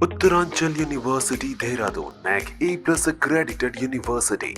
Uttaranchal university Dehradun నాక్ ఏ plus accredited university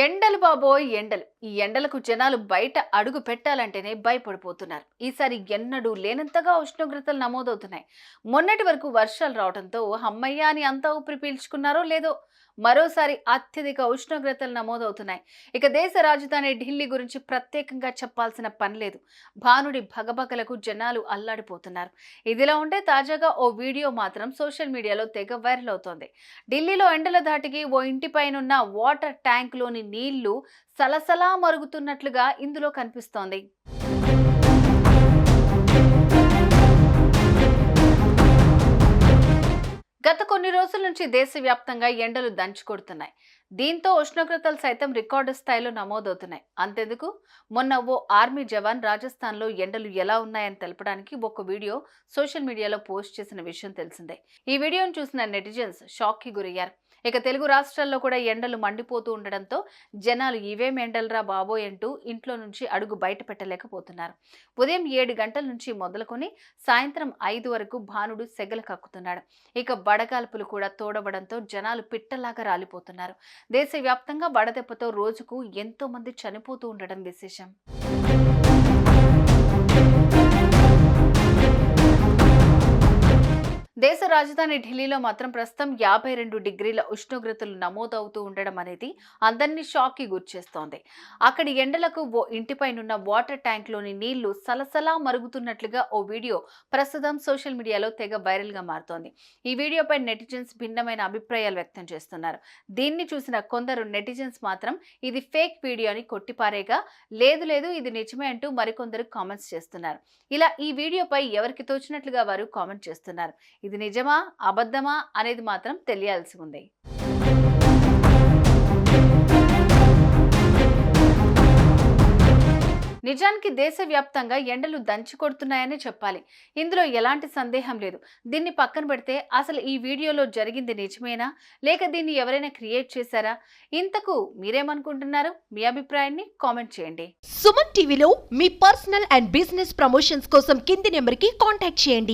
ఎండలు బాబోయ్ ఎండలు ఈ ఎండలకు జనాలు బయట అడుగు పెట్టాలంటేనే భయపడిపోతున్నారు. ఈసారి ఎన్నడూ లేనంతగా ఉష్ణోగ్రతలు నమోదవుతున్నాయి. మొన్నటి వరకు వర్షాలు రావడంతో అమ్మయ్య అని అంతా ఊపిరి పీల్చుకున్నారో లేదో మరోసారి అత్యధిక ఉష్ణోగ్రతలు నమోదవుతున్నాయి. ఇక దేశ రాజధాని ఢిల్లీ గురించి ప్రత్యేకంగా చెప్పాల్సిన పని లేదు. భానుడి భగభగలకు జనాలు అల్లాడిపోతున్నారు. ఇదిలా ఉంటే తాజాగా ఓ వీడియో మాత్రం సోషల్ మీడియాలో తెగ వైరల్ అవుతోంది. ఢిల్లీలో ఎండల ధాటికి ఓ ఇంటిపైనున్న వాటర్ ట్యాంక్లోని నీళ్ళు సలసలా మరుగుతున్నట్లుగా ఇందులో కనిపిస్తోంది. గత కొన్ని రోజుల నుంచి దేశవ్యాప్తంగా ఎండలు దంచుకొడుతున్నాయి. దీంతో ఉష్ణోగ్రతలు సైతం రికార్డు స్థాయిలో నమోదవుతున్నాయి. అంతెందుకు? మొన్న ఓ ఆర్మీ జవాన్ రాజస్థాన్లో ఎండలు ఎలా ఉన్నాయని తెలపడానికి ఒక వీడియో సోషల్ మీడియాలో పోస్ట్ చేసిన విషయం తెలిసిందే. ఈ వీడియోను చూసిన నెటిజన్స్ షాక్కి గురయ్యారు. ఇక తెలుగు రాష్ట్రాల్లో కూడా ఎండలు మండిపోతూ ఉండడంతో జనాలు ఇవేం ఎండలరా బాబోయ్ అంటూ ఇంట్లో నుంచి అడుగు బయట పెట్టలేకపోతున్నారు. ఉదయం ఏడు గంటల నుంచి మొదలుకొని సాయంత్రం ఐదు వరకు భానుడు సెగలు కక్కుతున్నాడు. ఇక బడగాల్పులు కూడా తోడవడంతో జనాలు పిట్టలాగా రాలిపోతున్నారు. దేశవ్యాప్తంగా వడదెబ్బతో రోజుకు ఎంతో మంది చనిపోతూ ఉండడం విశేషం. దేశ రాజధాని ఢిల్లీలో మాత్రం ప్రస్తుతం యాభై రెండు డిగ్రీల ఉష్ణోగ్రతలు నమోదవుతూ ఉండడం అనేది అందరినీ షాక్కి గుర్చేస్తోంది. అక్కడి ఎండలకు ఓ ఇంటిపైనున్న వాటర్ ట్యాంక్లోని నీళ్ళు సలసలా మరుగుతున్నట్లుగా ఓ వీడియో ప్రస్తుతం సోషల్ మీడియాలో తెగ వైరల్గా మారుతోంది. ఈ వీడియోపై నెటిజన్స్ భిన్నమైన అభిప్రాయాలు వ్యక్తం చేస్తున్నారు. దీన్ని చూసిన కొందరు నెటిజన్స్ మాత్రం ఇది ఫేక్ వీడియో అని కొట్టిపారేగా లేదు లేదు ఇది నిజమే అంటూ మరికొందరు కామెంట్స్ చేస్తున్నారు. ఇలా ఈ వీడియోపై ఎవరికి తోచినట్లుగా వారు కామెంట్ చేస్తున్నారు. ఇది నిజమా? అబద్ధమా? అనేది మాత్రం తెలియాల్సి ఉంది. నిజానికి దేశవ్యాప్తంగా ఎండలు దంచి కొడుతున్నాయని చెప్పాలి. ఇందులో ఎలాంటి సందేహం లేదు. దీన్ని పక్కన పెడితే అసలు ఈ వీడియోలో జరిగింది నిజమేనా? లేక దీన్ని ఎవరైనా క్రియేట్ చేశారా? ఇంతకు మీరేమనుకుంటున్నారు? మీ అభిప్రాయాన్ని కామెంట్ చేయండి. సుమన్ టీవీలో మీ పర్సనల్ అండ్ బిజినెస్ ప్రమోషన్స్ కోసం కింది నెంబర్కి కాంటాక్ట్ చేయండి.